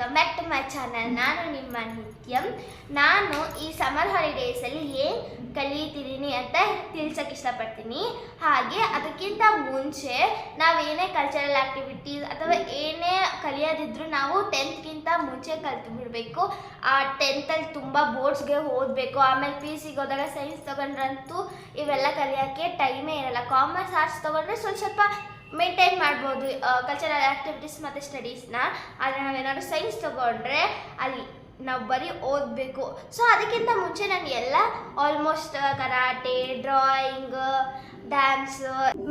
Welcome back to my channel ನಾನು ನಿಮ್ಮ ನಿತ್ಯಂ. ನಾನು ಈ ಸಮ್ಮರ್ ಹಾಲಿಡೇಸಲ್ಲಿ ಏನು ಕಲಿತಿದ್ದೀನಿ ಅಂತ ತಿಳ್ಸೋಕೆ ಇಷ್ಟಪಡ್ತೀನಿ. ಹಾಗೆ ಅದಕ್ಕಿಂತ ಮುಂಚೆ ನಾವೇನೇ ಕಲ್ಚರಲ್ ಆ್ಯಕ್ಟಿವಿಟೀಸ್ ಅಥವಾ ಏನೇ ಕಲಿಯೋದಿದ್ರು ನಾವು ಟೆಂತ್ಗಿಂತ ಮುಂಚೆ ಕಲ್ತು ಬಿಡಬೇಕು ಆ ಟೆಂತಲ್ಲಿ ತುಂಬ ಬೋರ್ಡ್ಸ್ಗೆ ಓದಬೇಕು. ಆಮೇಲೆ ಪಿ ಸಿಗೆ ಹೋದಾಗ ಸೈನ್ಸ್ ತೊಗೊಂಡ್ರಂತೂ ಇವೆಲ್ಲ ಕಲಿಯೋಕ್ಕೆ ಟೈಮೇ ಇರಲ್ಲ. ಕಾಮರ್ಸ್ ಆರ್ಟ್ಸ್ ತೊಗೊಂಡ್ರೆ ಸ್ವಲ್ಪ ಸ್ವಲ್ಪ ಮೇಂಟೈನ್ ಮಾಡ್ಬೋದು ಕಲ್ಚರಲ್ ಆ್ಯಕ್ಟಿವಿಟೀಸ್ ಮತ್ತು ಸ್ಟಡೀಸ್ನ ಆದರೆ ನಾವೇನಾದ್ರು ಸೈನ್ಸ್ ತೊಗೊಂಡ್ರೆ ಅಲ್ಲಿ ನಾವು ಬರೀ ಓದಬೇಕು. ಸೊ ಅದಕ್ಕಿಂತ ಮುಂಚೆ ನಾನು ಎಲ್ಲ almost karate drawing dance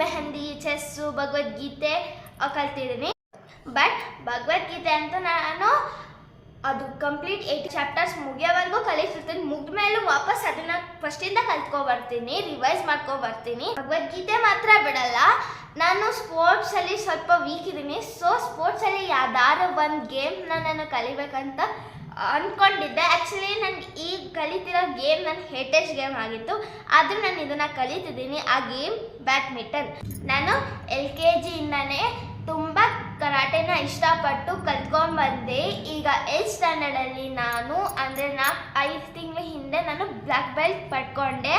mehndi chess Bhagavad Gita ಕಲ್ತಿದ್ದೀನಿ. ಬಟ್ ಭಗವದ್ಗೀತೆ ಅಂತೂ ನಾನು ಅದು ಕಂಪ್ಲೀಟ್ ಏಯ್ಟ್ ಚಾಪ್ಟರ್ಸ್ ಮುಗಿಯೋವರೆಗೂ ಕಲಿಸಿರ್ತೀನಿ ಮುಗಿದ ಮೇಲೂ ವಾಪಸ್ ಅದನ್ನ ಫಸ್ಟಿಂದ ಕಲ್ತ್ಕೊ ಬರ್ತೀನಿ ರಿವೈಸ್ ಮಾಡ್ಕೊಬರ್ತೀನಿ ಭಗವದ್ಗೀತೆ ಮಾತ್ರ ಬಿಡಲ್ಲ. ನಾನು ಸ್ಪೋರ್ಟ್ಸಲ್ಲಿ ಸ್ವಲ್ಪ ವೀಕ್ ಇದ್ದೀನಿ. ಸೊ ಸ್ಪೋರ್ಟ್ಸಲ್ಲಿ ಯಾವ್ದಾದ್ರು ಒಂದು ಗೇಮ್ನ ನಾನು ಕಲಿಬೇಕಂತ ಅಂದ್ಕೊಂಡಿದ್ದೆ ಆ್ಯಕ್ಚುಲಿ ನನಗೆ ಈ ಕಲಿತಿರೋ ಗೇಮ್ ನನ್ನ ಹೇಟೇಜ್ ಗೇಮ್ ಆಗಿತ್ತು. ಆದರೂ ನಾನು ಇದನ್ನು ಕಲಿತಿದ್ದೀನಿ. ಆ ಗೇಮ್ ಬ್ಯಾಡ್ಮಿಂಟನ್ ನಾನು ಎಲ್ ಕೆ ಜಿಯಿಂದನೇ ತುಂಬ ಕರಾಟೆನ ಇಷ್ಟಪಟ್ಟು ಕಲ್ತ್ಕೊಂಡ್ಬಂದೆ ಈಗ ಏಟ್ ಸ್ಟ್ಯಾಂಡರ್ಡಲ್ಲಿ ನಾನು ಅಂದರೆ ನಾಲ್ಕು ಐದು ತಿಂಗಳ ಹಿಂದೆ ನಾನು ಬ್ಲ್ಯಾಕ್ ಬೆಲ್ಟ್ ಪಡ್ಕೊಂಡೆ.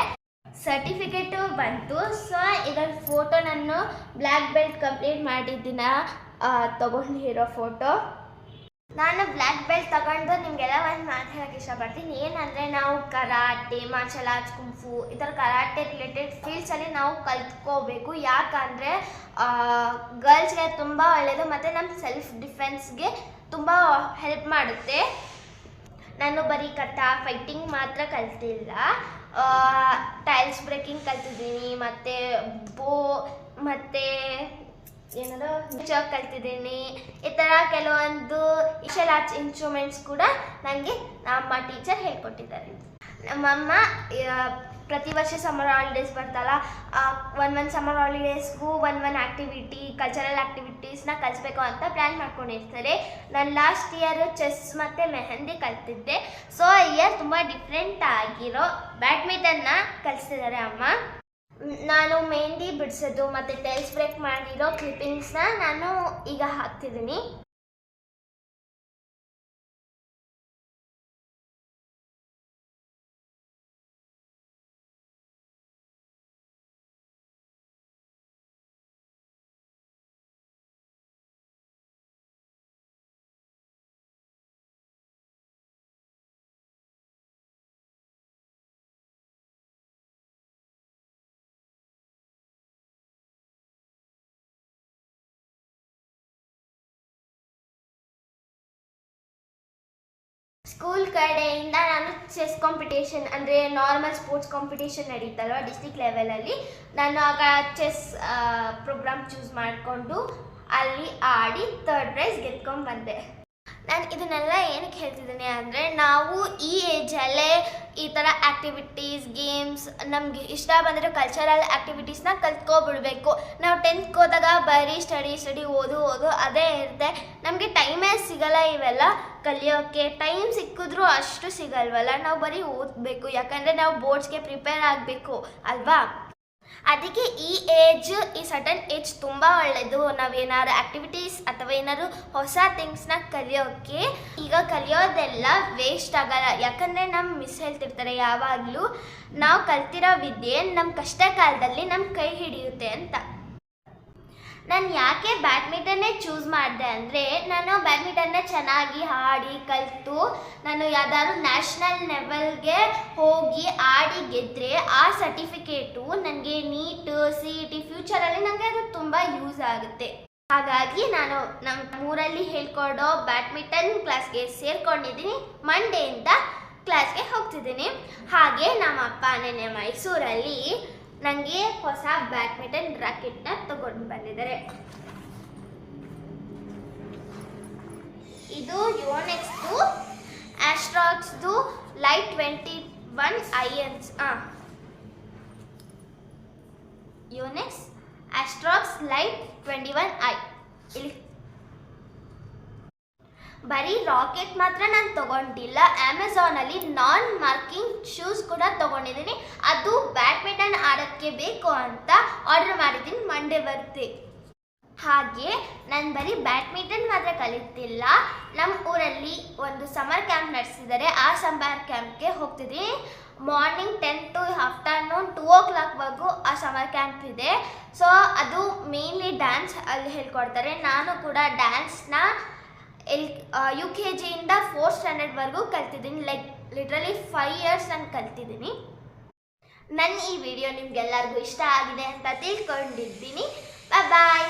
ಸರ್ಟಿಫಿಕೇಟು ಬಂತು. ಸೊ ಇದರ ಫೋಟೋ ನಾನು ಬ್ಲ್ಯಾಕ್ ಬೆಲ್ಟ್ ಕಂಪ್ಲೀಟ್ ಮಾಡಿದ್ದೀನ? ತೊಗೊಂಡಿರೋ ಫೋಟೋ ನಾನು ಬ್ಲ್ಯಾಕ್ ಬೆಲ್ಟ್ ತಗೊಂಡು ನಿಮಗೆಲ್ಲ ಒಂದು ಮಾತು ಹೇಳಕ್ಕೆ ಇಷ್ಟಪಡ್ತೀನಿ. ಏನಂದರೆ ನಾವು ಕರಾಟೆ ಮಾರ್ಷಲ್ ಆರ್ಟ್ಸ್ ಕುಂಫು ಈ ಥರ ಕರಾಟೆ ರಿಲೇಟೆಡ್ ಫೀಲ್ಡ್ಸಲ್ಲಿ ನಾವು ಕಲ್ತ್ಕೋಬೇಕು. ಯಾಕಂದರೆ ಗರ್ಲ್ಸ್ಗೆ ತುಂಬ ಒಳ್ಳೆಯದು ಮತ್ತು ನಮ್ಮ ಸೆಲ್ಫ್ ಡಿಫೆನ್ಸ್ಗೆ ತುಂಬ ಹೆಲ್ಪ್ ಮಾಡುತ್ತೆ. ನಾನು ಬರೀ ಕಥಾ ಫೈಟಿಂಗ್ ಮಾತ್ರ ಕಲ್ತಿಲ್ಲ. ಟೈಲ್ಸ್ ಬ್ರೇಕಿಂಗ್ ಕಲ್ತಿದ್ದೀನಿ, ಮತ್ತು ಬೋ, ಮತ್ತು ಏನದು ಚಾಕ್ ಕಲ್ತಿದ್ದೀನಿ. ಈ ಥರ ಕೆಲವೊಂದು ಇಶಲ್ ಆರ್ಟ್ಸ್ ಇನ್ಸ್ಟ್ರೂಮೆಂಟ್ಸ್ ಕೂಡ ನನಗೆ ನಮ್ಮ ಟೀಚರ್ ಹೇಳ್ಕೊಟ್ಟಿದ್ದಾರೆ. ನಮ್ಮಮ್ಮ ಪ್ರತಿ ವರ್ಷ ಸಮ್ಮರ್ ಹಾಲಿಡೇಸ್ ಬರ್ತಲ್ಲ ಒನ್ ಒನ್ ಸಮ್ಮರ್ ಹಾಲಿಡೇಸ್ಗೂ ಒನ್ ಒನ್ ಆ್ಯಕ್ಟಿವಿಟಿ ಕಲ್ಚರಲ್ ಆ್ಯಕ್ಟಿವಿಟೀಸ್ನ ಕಲಿಸ್ಬೇಕು ಅಂತ ಪ್ಲ್ಯಾನ್ ಮಾಡ್ಕೊಂಡಿರ್ತಾರೆ. ನಾನು ಲಾಸ್ಟ್ ಇಯರ್ ಚೆಸ್ ಮತ್ತು ಮೆಹಂದಿ ಕಲ್ತಿದ್ದೆ. ಸೊ ಇಯರ್ ತುಂಬ ಡಿಫ್ರೆಂಟ್ ಆಗಿರೋ ಬ್ಯಾಡ್ಮಿಂಟನ್ನ ಕಲಿಸ್ತಿದ್ದಾರೆ ಅಮ್ಮ. ನಾನು ಮೆಹಂದಿ ಬಿಡಿಸೋದು ಮತ್ತು ಟೈಲ್ಸ್ ಬ್ರೇಕ್ ಮಾಡಿರೋ ಕ್ಲಿಪ್ಪಿಂಗ್ಸ್ನ ನಾನು ಈಗ ಹಾಕ್ತಿದ್ದೀನಿ. ಸ್ಕೂಲ್ ಕಡೆಯಿಂದ ನಾನು ಚೆಸ್ ಕಾಂಪಿಟೇಷನ್ ಅಂದರೆ ನಾರ್ಮಲ್ ಸ್ಪೋರ್ಟ್ಸ್ ಕಾಂಪಿಟೇಷನ್ ನಡೀತಲ್ವ ಡಿಸ್ಟಿಕ್ ಲೆವೆಲಲ್ಲಿ ನಾನು ಆಗ ಚೆಸ್ ಪ್ರೋಗ್ರಾಮ್ ಚೂಸ್ ಮಾಡಿಕೊಂಡು ಅಲ್ಲಿ ಆಡಿ ಥರ್ಡ್ ಪ್ರೈಸ್ ಗೆದ್ಕೊಂಡು ಬಂದೆ. ನಾನು ಇದನ್ನೆಲ್ಲ ಏನಕ್ಕೆ ಹೇಳ್ತಿದ್ದೀನಿ ಅಂದರೆ ನಾವು ಈ ಏಜಲ್ಲೇ ಈ ಥರ ಆ್ಯಕ್ಟಿವಿಟೀಸ್ ಗೇಮ್ಸ್ ನಮಗೆ ಇಷ್ಟ ಬಂದರೆ ಕಲ್ಚರಲ್ ಆ್ಯಕ್ಟಿವಿಟೀಸ್ನ ಕಲ್ತ್ಕೊಬಿಡ್ಬೇಕು. ನಾವು ಟೆಂತ್ಗೆ ಹೋದಾಗ ಬರೀ ಸ್ಟಡಿ ಸ್ಟಡಿ ಓದು ಓದು ಅದೇ ಇರುತ್ತೆ. ನಮಗೆ ಟೈಮೇ ಸಿಗಲ್ಲ ಇವೆಲ್ಲ ಕಲಿಯೋಕ್ಕೆ ಟೈಮ್ ಸಿಕ್ಕಿದ್ರೂ ಅಷ್ಟು ಸಿಗಲ್ವಲ್ಲ. ನಾವು ಬರೀ ಓದಬೇಕು. ಯಾಕಂದರೆ ನಾವು ಬೋರ್ಡ್ಸ್ಗೆ ಪ್ರಿಪೇರ್ ಆಗಬೇಕು. ಅಲ್ವಾ? ಅದಕ್ಕೆ ಈ ಏಜ್ ಈ ಸಡನ್ ಏಜ್ ತುಂಬ ಒಳ್ಳೆಯದು ನಾವೇನಾದ್ರು ಆ್ಯಕ್ಟಿವಿಟೀಸ್ ಅಥವಾ ಏನಾದ್ರು ಹೊಸ ಥಿಂಗ್ಸ್ನ ಕಲಿಯೋಕ್ಕೆ ಈಗ ಕಲಿಯೋದೆಲ್ಲ ವೇಸ್ಟ್ ಆಗಲ್ಲ. ಯಾಕಂದರೆ ನಮ್ಮ ಮಿಸ್ ಹೇಳ್ತಿರ್ತಾರೆ, ಯಾವಾಗಲೂ ನಾವು ಕಲ್ತಿರೋ ವಿದ್ಯೆ ನಮ್ಮ ಕಷ್ಟ ಕಾಲದಲ್ಲಿ ನಮ್ಮ ಕೈ ಹಿಡಿಯುತ್ತೆ ಅಂತ. ನಾನು ಯಾಕೆ ಬ್ಯಾಡ್ಮಿಂಟನ್ನೇ ಚೂಸ್ ಮಾಡಿದೆ ಅಂದರೆ ನಾನು ಬ್ಯಾಡ್ಮಿಂಟನ್ನ ಚೆನ್ನಾಗಿ ಆಡಿ, ಕಲಿತು, ನಾನು ಯಾವ್ದಾದ್ರು ನ್ಯಾಷನಲ್ ಲೆವೆಲ್ಗೆ ಹೋಗಿ ಆಡಿ ಗೆದ್ದರೆ ಆ ಸರ್ಟಿಫಿಕೇಟು ನನಗೆ ನೀಟ್ ಸಿ ಇ ಟಿ ಫ್ಯೂಚರಲ್ಲಿ ನನಗೆ ಅದು ತುಂಬ ಯೂಸ್ ಆಗುತ್ತೆ. ಹಾಗಾಗಿ ನಾನು ನಮ್ಮ ಊರಲ್ಲಿ ಹೇಳ್ಕೊಡೋ ಬ್ಯಾಡ್ಮಿಂಟನ್ ಕ್ಲಾಸ್ಗೆ ಸೇರ್ಕೊಂಡಿದ್ದೀನಿ. ಮಂಡೆಯಿಂದ ಕ್ಲಾಸ್ಗೆ ಹೋಗ್ತಿದ್ದೀನಿ. ಹಾಗೆ ನಮ್ಮ ಅಪ್ಪ, ನೆನೆ ಮೈಸೂರಲ್ಲಿ ನನಗೆ ಹೊಸ ಬ್ಯಾಡ್ಮಿಂಟನ್ ರಾಕೆಟ್ನ ತಗೊಂಡು ಬಂದಿದ್ದಾರೆ. ಇದು ಯೋನೆಕ್ಸ್ದು ಆಸ್ಟ್ರಾಕ್ಸ್ದು ಲೈಟ್ ಟ್ವೆಂಟಿ ಒನ್ ಐ ಆ. ಹಾಂ Yonex Astrox light twenty one I. ಇಲ್ಲಿ ಬರೀ ರಾಕೆಟ್ ಮಾತ್ರ ನಾನು ತಗೊಂಡಿಲ್ಲ. ಅಮೆಝಾನಲ್ಲಿ ನಾನ್ ಮಾರ್ಕಿಂಗ್ ಶೂಸ್ ಕೂಡ ತಗೊಂಡಿದ್ದೀನಿ. ಅದು ಬ್ಯಾಡ್ಮಿಂಟನ್ ಆಡೋಕ್ಕೆ ಬೇಕು ಅಂತ ಆರ್ಡರ್ ಮಾಡಿದ್ದೀನಿ. ಮಂಡೇ ಬರ್ತೆ. ಹಾಗೆ ನಾನು ಬರೀ ಬ್ಯಾಡ್ಮಿಂಟನ್ ಮಾತ್ರ ಕಲಿತಿಲ್ಲ. ನಮ್ಮ ಊರಲ್ಲಿ ಒಂದು ಸಮರ್ ಕ್ಯಾಂಪ್ ನಡೆಸಿದ್ದಾರೆ. ಆ ಸಮ್ಮರ್ ಕ್ಯಾಂಪ್ಗೆ ಹೋಗ್ತಿದ್ದೀನಿ. Morning ten to afternoon two ಓ ಕ್ಲಾಕ್ವರೆಗೂ ಆ ಸಮ್ಮರ್ ಕ್ಯಾಂಪ್ ಇದೆ. ಸೊ ಅದು ಮೇನ್ಲಿ ಡ್ಯಾನ್ಸ್ ಅಲ್ಲಿ ಹೇಳ್ಕೊಡ್ತಾರೆ. ನಾನು ಕೂಡ ಡ್ಯಾನ್ಸ್ನ ಎಲ್ ಯು ಕೆ ಜಿಯಿಂದ ಫೋರ್ತ್ ಸ್ಟ್ಯಾಂಡರ್ಡ್ವರೆಗೂ ಕಲ್ತಿದ್ದೀನಿ. ಲೈಕ್ ಲಿಟ್ರಲಿ ಫೈವ್ ಇಯರ್ಸ್ ನಾನು ಕಲ್ತಿದ್ದೀನಿ. ನನ್ನ ಈ ವಿಡಿಯೋ ನಿಮ್ಗೆಲ್ಲರಿಗೂ ಇಷ್ಟ ಆಗಿದೆ ಅಂತ ತಿಳ್ಕೊಂಡಿದ್ದೀನಿ. ಬಾಯ್